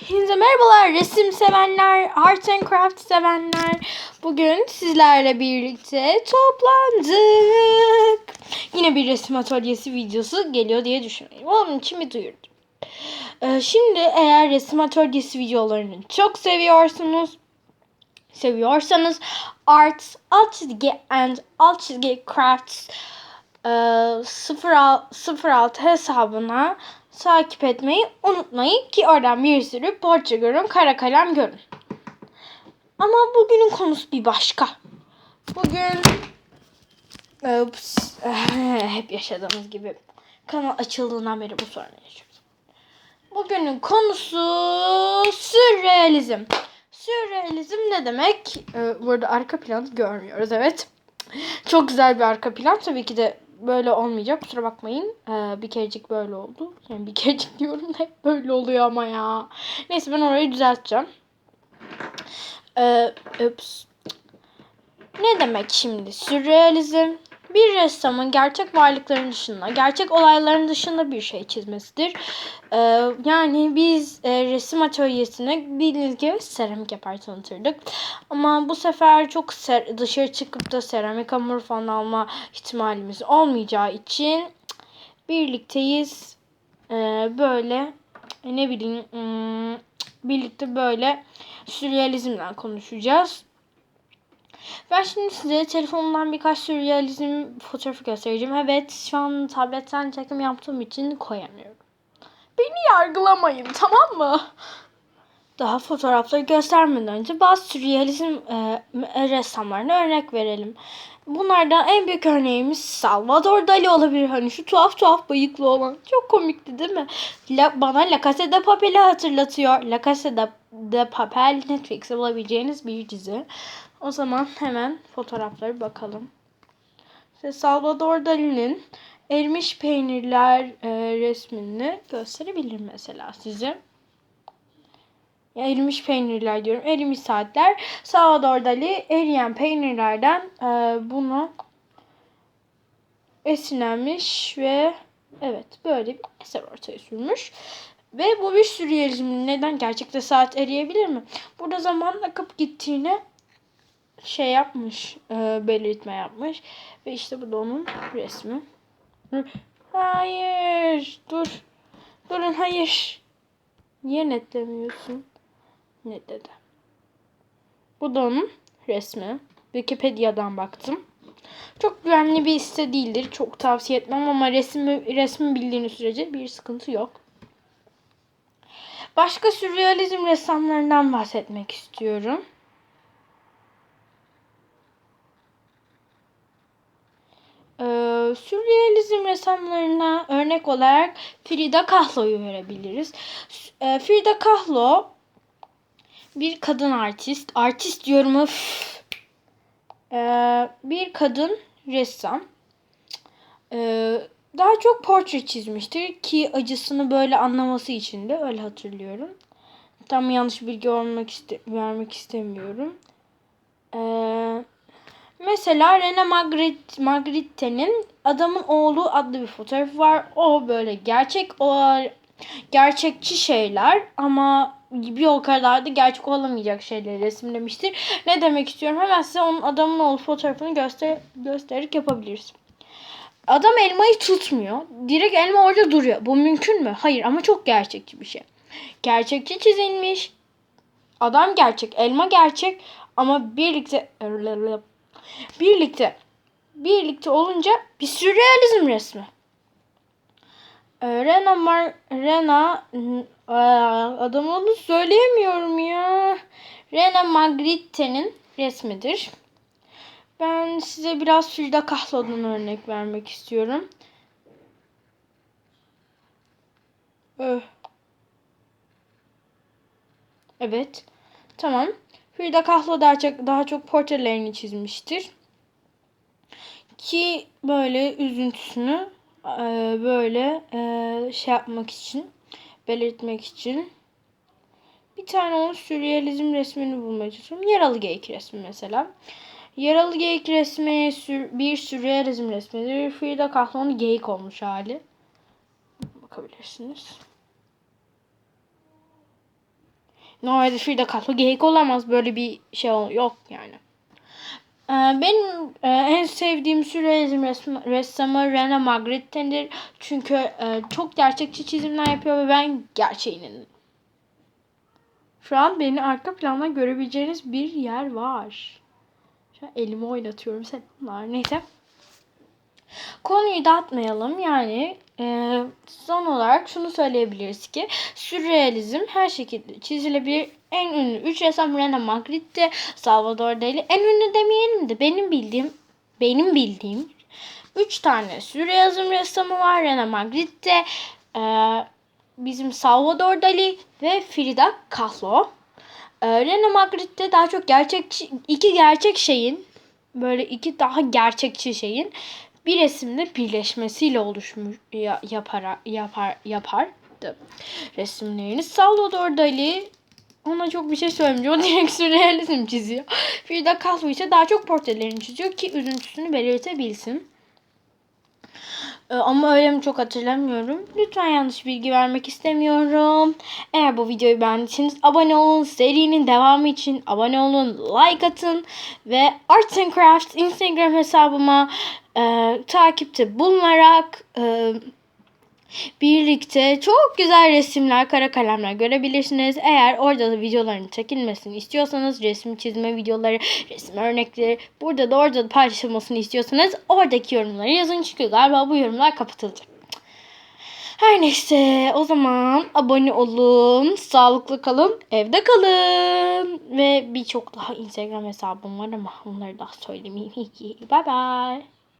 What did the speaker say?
Hepinize merhabalar resim sevenler, art and craft sevenler. Bugün sizlerle birlikte toplandık. Yine bir resim atölyesi videosu geliyor diye düşünüyorum. Onun için bir duyurdum. Ee, şimdi eğer resim atölyesi videolarını çok seviyorsunuz, seviyorsanız art alt çizgi and alt çizgi crafts 06 hesabına takip etmeyi unutmayın ki oradan bir sürü portre görün, kara kalem görün. Ama bugünün konusu bir başka. Bugün Ups, hep yaşadığımız gibi kanal açıldığından beri bu sorunu yaşıyoruz. Bugünün konusu sürrealizm. Sürrealizm ne demek? Ee, burada arka planı görmüyoruz evet. Çok güzel bir arka plan. Tabii ki de böyle olmayacak. Kusura bakmayın. Ee, bir kerecik böyle oldu. Yani bir kerecik diyorum da hep böyle oluyor ama ya. Neyse ben orayı düzelteceğim. Ee, ups. Ne demek şimdi sürrealizm? Bir ressamın gerçek varlıkların dışında, gerçek olayların dışında bir şey çizmesidir. Ee, yani biz e, resim atölyesine bildiğiniz gibi seramik yapar tanıtırdık. Ama bu sefer çok dışarı çıkıp da seramik hamur falan alma ihtimalimiz olmayacağı için birlikteyiz. Ee, böyle ne bileyim hmm, birlikte böyle sürrealizmden konuşacağız. Ben şimdi size telefonumdan birkaç sürrealizm fotoğrafı göstereceğim. Evet şu an tabletten çekim yaptığım için koyamıyorum. Beni yargılamayın tamam mı? Daha fotoğrafları göstermeden önce bazı sürrealizm e, ressamlarına örnek verelim. Bunlardan en büyük örneğimiz Salvador Dali olabilir. Hani şu tuhaf tuhaf bıyıklı olan. Çok komikti değil mi? La, bana La Casa de Papel'i hatırlatıyor. La Casa de, de Papel Netflix'te bulabileceğiniz bir dizi. O zaman hemen fotoğraflara bakalım. İşte Salvador Dali'nin erimiş peynirler e, resmini gösterebilirim mesela size. Erimiş peynirler diyorum. Erimiş saatler. Salvador Dali eriyen peynirlerden e, bunu esinlenmiş ve evet böyle bir eser ortaya sürmüş. Ve bu bir sürrealizm. Neden? Gerçekte saat eriyebilir mi? Burada zaman akıp gittiğini şey yapmış, e, belirtme yapmış. Ve işte bu da onun resmi. Hayır, dur. Durun, hayır. Niye netlemiyorsun? Netledi. Bu da onun resmi. Wikipedia'dan baktım. Çok güvenli bir site değildir. Çok tavsiye etmem ama resmi, resmi bildiğiniz sürece bir sıkıntı yok. Başka sürrealizm ressamlarından bahsetmek istiyorum. Ee, sürrealizm ressamlarına örnek olarak Frida Kahlo'yu verebiliriz. Ee, Frida Kahlo bir kadın artist. Artist diyorum öf. Ee, bir kadın ressam. Ee, daha çok portre çizmiştir ki acısını böyle anlaması için de öyle hatırlıyorum. Tam yanlış bilgi olmak iste vermek istemiyorum. Eee Mesela Rene Magritte, Magritte'nin Adamın Oğlu adlı bir fotoğrafı var. O böyle gerçek o gerçekçi şeyler ama bir o kadar da gerçek olamayacak şeyleri resimlemiştir. Ne demek istiyorum? Hemen size onun adamın oğlu fotoğrafını göster göstererek yapabiliriz. Adam elmayı tutmuyor. Direkt elma orada duruyor. Bu mümkün mü? Hayır ama çok gerçekçi bir şey. Gerçekçi çizilmiş. Adam gerçek, elma gerçek ama birlikte birlikte birlikte olunca bir sürrealizm resmi. Rena Mar Rena adamını söyleyemiyorum ya. Rena Magritte'nin resmidir. Ben size biraz Frida Kahlo'dan örnek vermek istiyorum. Evet. Tamam. Frida Kahlo daha çok, portrelerini çizmiştir. Ki böyle üzüntüsünü böyle şey yapmak için, belirtmek için bir tane onun sürrealizm resmini bulmaya çalışıyorum. Yaralı geyik resmi mesela. Yaralı geyik resmi bir sürrealizm resmidir. Frida Kahlo'nun geyik olmuş hali. Bakabilirsiniz. Normalde Frida Kahlo geyik olamaz. Böyle bir şey yok yani. Ee, Benim e, en sevdiğim sürrealizm ressamı Rene Magritte'dir. Çünkü e, çok gerçekçi çizimler yapıyor ve ben gerçeğinin. Şu an beni arka planda görebileceğiniz bir yer var. Şu an elimi oynatıyorum. Selamlar. Neyse. Konuyu dağıtmayalım. Yani e, son olarak şunu söyleyebiliriz ki sürrealizm her şekilde çizilebilir. En ünlü üç ressam Rene Magritte, Salvador Dali. En ünlü demeyelim de benim bildiğim benim bildiğim üç tane sürrealizm ressamı var. Rene Magritte, e, bizim Salvador Dali ve Frida Kahlo. E, Rene Magritte daha çok gerçekçi iki gerçek şeyin böyle iki daha gerçekçi şeyin bir resimde birleşmesiyle oluşmuş ya- yapar yapar yapardı resimlerini. Salvador Dali ona çok bir şey söylemeyeceğim. O direkt sürrealizm çiziyor. Frida Kahlo ise daha çok portrelerini çiziyor ki üzüntüsünü belirtebilsin. Ee, Ama öyle mi çok hatırlamıyorum. Lütfen yanlış bilgi vermek istemiyorum. Eğer bu videoyu beğendiyseniz abone olun. Serinin devamı için abone olun. Like atın. Ve Arts and Crafts Instagram hesabıma e, takipte bulunarak e, birlikte çok güzel resimler, kara kalemler görebilirsiniz. Eğer orada da videoların çekilmesini istiyorsanız, resim çizme videoları, resim örnekleri burada da orada da paylaşılmasını istiyorsanız oradaki yorumları yazın. Çünkü galiba bu yorumlar kapatılacak. Her neyse o zaman abone olun, sağlıklı kalın, evde kalın. Ve birçok daha Instagram hesabım var ama onları daha söylemeyeyim. bye bye.